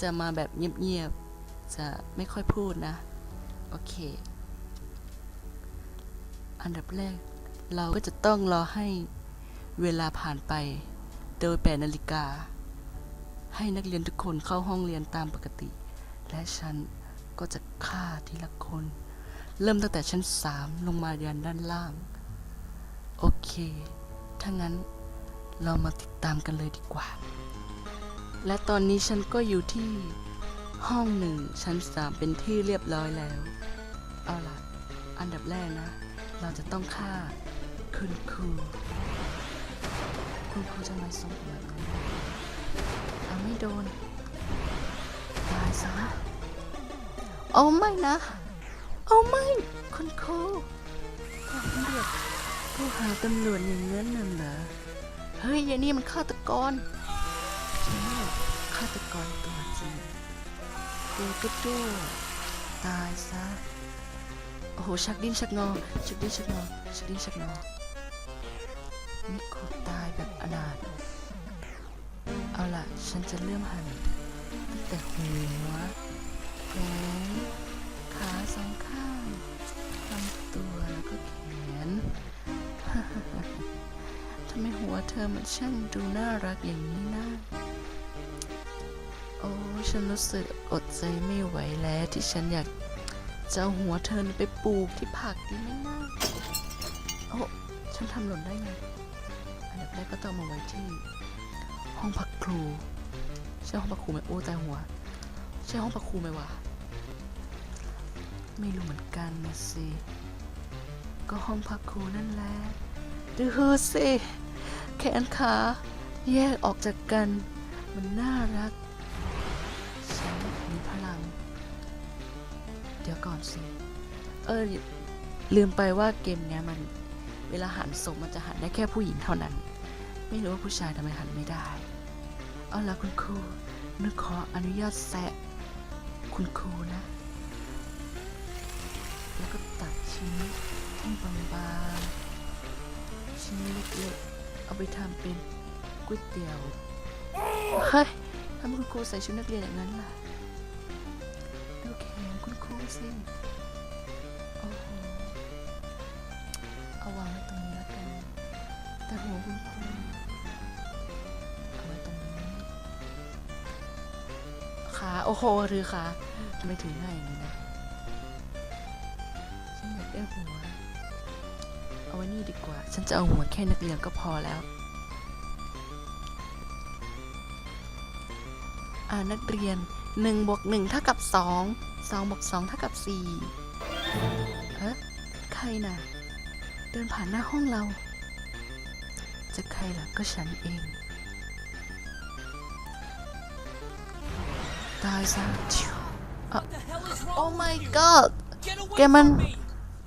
จะมาแบบเงียบๆ จะไม่ค่อยพูดนะ โอเค อันดับแรก เราก็จะต้องรอให้เวลาผ่านไป โดย8นาฬิกา ให้นักเรียนทุกคนเข้าห้องเรียนตามปกติ และฉันก็จะฆ่าทีละคน เริ่มตั้งแต่ชั้น3ลงมายันด้านล่าง โอเค ถ้างั้นเรามาติดตามกันเลยดีกว่า และตอนนี้ฉันก็อยู่ที่ห้องหนึ่งชั้นสามเป็นที่เรียบร้อยแล้ว เอาล่ะ อันดับแรกนะ เราจะต้องฆ่าคุณครู คุณครูจะมาส่งแบบนั้นเอาไม่โดน ตายซะเอาไม่นะเอาไม่ คุณครูตำรวจผู้หาตำรวจอย่างนั้นน่ะเหรอ เฮ้ยยายนี่มันฆาตกราตกรตัวจริงตัวก็ตัวตายซะ โอ้โห ชักดิ้นชักงอ ชักดิ้นชักงอ ชักดิ้นชักงอมิโกะตายแบบอนาถเอาล่ะ ฉันจะเริ่มหั่นตั้งแต่หัวแขนขาสองข้างลำตัวแล้วก็แขนทำไมหัวเธอมันช่างดูน่ารักอย่างนี้นะ ฉันรู้สึกอดใจไม่ไหวแล้วที่ฉันอยากจะเอาหัวเธอไปปลูกที่ผักดีไหมนะโอ้ฉันทำหล่นได้ไงอันดับแรกก็ต้องมาไว้ที่ ห้องพักครูใช่ห้องพักครูไหมโอ้ตายหัวใช่ห้องพักครูไหมวะไม่รู้เหมือนกันนะสิก็ห้องพักครูนั่นแหละดูสิแขนขาแยกออกจากกันมันน่ารัก พลัง เดี๋ยวก่อนสิ เออ ลืมไปว่าเกมเนี้ยมันเวลาหันศพมันจะหันได้แค่ผู้หญิงเท่านั้น ไม่รู้ว่าผู้ชายทำไมหันไม่ได้ เอาละคุณครูนึกขออนุญาตแซะคุณครูนะ แล้วก็ตัดชิ้นให้บางๆชิ้นเล็กๆเอาไปทำเป็นก๋วยเตี๋ยว เฮ้ยทำไมคุณครูใส่ชุดนักเรียนอย่างนั้นล่ะ สิโอ้โหเอาวางไว้ตรงนี้แล้วกัน แต่หัวคุณครูเอาไว้ตรงนี้ขาโอ้โหหรือขาทำไมถึงง่ายอย่างนี้นะฉันอยากได้หัว เอาไว้นี่ดีกว่า ฉันจะเอาหัวแค่นักเรียนก็พอแล้วอ่านักเรียน1บวก1เท่ากับ 2 2บวก2เท่ากับ 4 เอ๊ะ ใครนะ่ะ เดินผ่านหน้าห้องเรา จะใครล่ะก็ฉันเอง ตายซะโอ้ my god แกมัน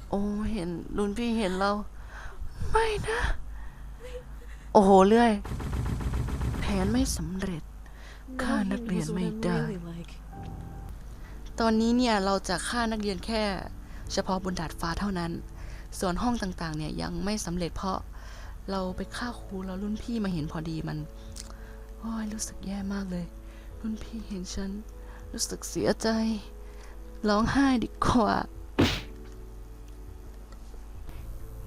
โอ้ เห็นลุนพี่เห็นเรา ไม่นะ โอ้โห เรื่อย แผนไม่สำเร็จ ฆ่านักเรียนไม่ได้ ตอนนี้เนี่ยเราจะฆ่านักเรียนแค่ เฉพาะบนดาดฟ้าเท่านั้น ส่วนห้องต่างๆ เนี่ยยังไม่สำเร็จเพราะเราไปฆ่าครูแล้วรุ่นพี่มาเห็นพอดีมันโอ้ยรู้สึกแย่มากเลย รุ่นพี่เห็นฉัน รู้สึกเสียใจ ร้องไห้ดีกว่า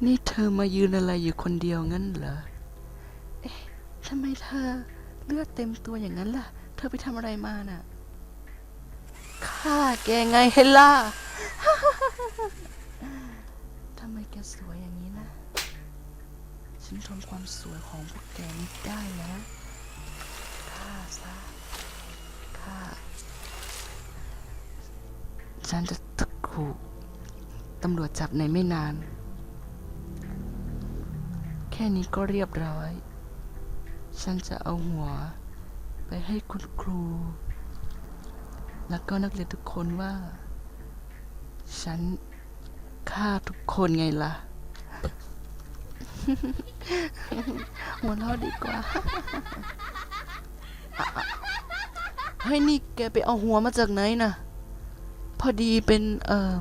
นี่เธอมายืนอะไรอยู่คนเดียวงั้นเหรอ เอ๊ะทำไมเธอเลือดเต็มตัวอย่างนั้นล่ะ เธอไปทำอะไรมาน่ะ ฆ่าแกไงเฮล่าทำไมแกสวยอย่างนี้นะ ฉันทนความสวยของพวกแกไม่ได้แล้วฆ่าซะฆ่า ฉันจะตะกูตำรวจจับในไม่นาน แค่นี้ก็เรียบร้อย ฉันจะเอาหัว ไปให้คุณครู แล้วก็นักเรียนทุกคนว่า ฉันฆ่าทุกคนไงล่ะ หัวเราะดีกว่า เฮ้ยนี่แกไปเอาหัวมาจากไหนน่ะพอดีเป็นเอ่อ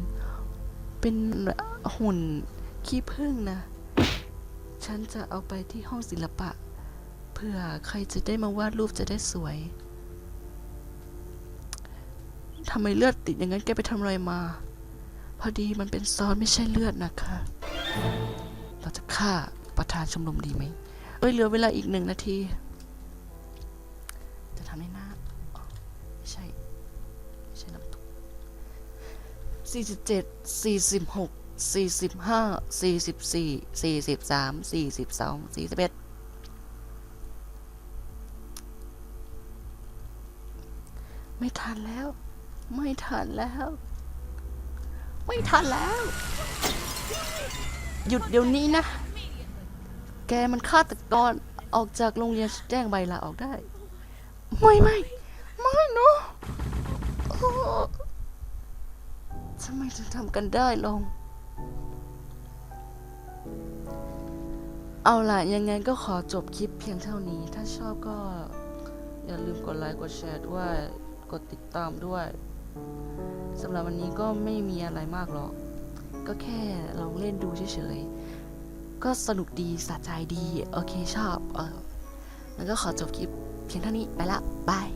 เป็นหุ่นขี้ผึ้งนะ ฉันจะเอาไปที่ห้องศิลปะเพื่อใครจะได้มาวาดรูปจะได้สวย ทำไมเลือดติดอย่างนั้นแกไปทำอะไรมา พอดีมันเป็นซอสไม่ใช่เลือดนะคะ เราจะฆ่าประธานชมรมดีไหมเอ้ยเหลือเวลาอีกหนึ่งนาที จะทำให้หน้าไม่ใช่ไม่ใช่น้ำตกสี่สิบเจ็ดสี่สิบหกสี่สิบห้าสี่สิบสี่สี่สิบสามสี่สิบสองสี่สิบเอ็ดไม่ทันแล้ว ไม่ทันแล้ว ไม่ทันแล้ว หยุดเดี๋ยวนี้นะ แกมันฆาตกรออกจากโรงเรียนแจ้งใบลาออกได้ ไม่ไม่ไม่เนาะทำไมถึงทำกันได้ลง เอาล่ะ ยังไงก็ขอจบคลิปเพียงเท่านี้ ถ้าชอบก็อย่าลืมกดไลค์ กดแชร์ด้วย กดติดตามด้วย สำหรับวันนี้ก็ไม่มีอะไรมากหรอก ก็แค่ลองเล่นดูเฉยๆ ก็สนุกดีสะใจดี โอเคชอบ เออแล้วก็ขอจบคลิปเพียงเท่านี้ไปละบาย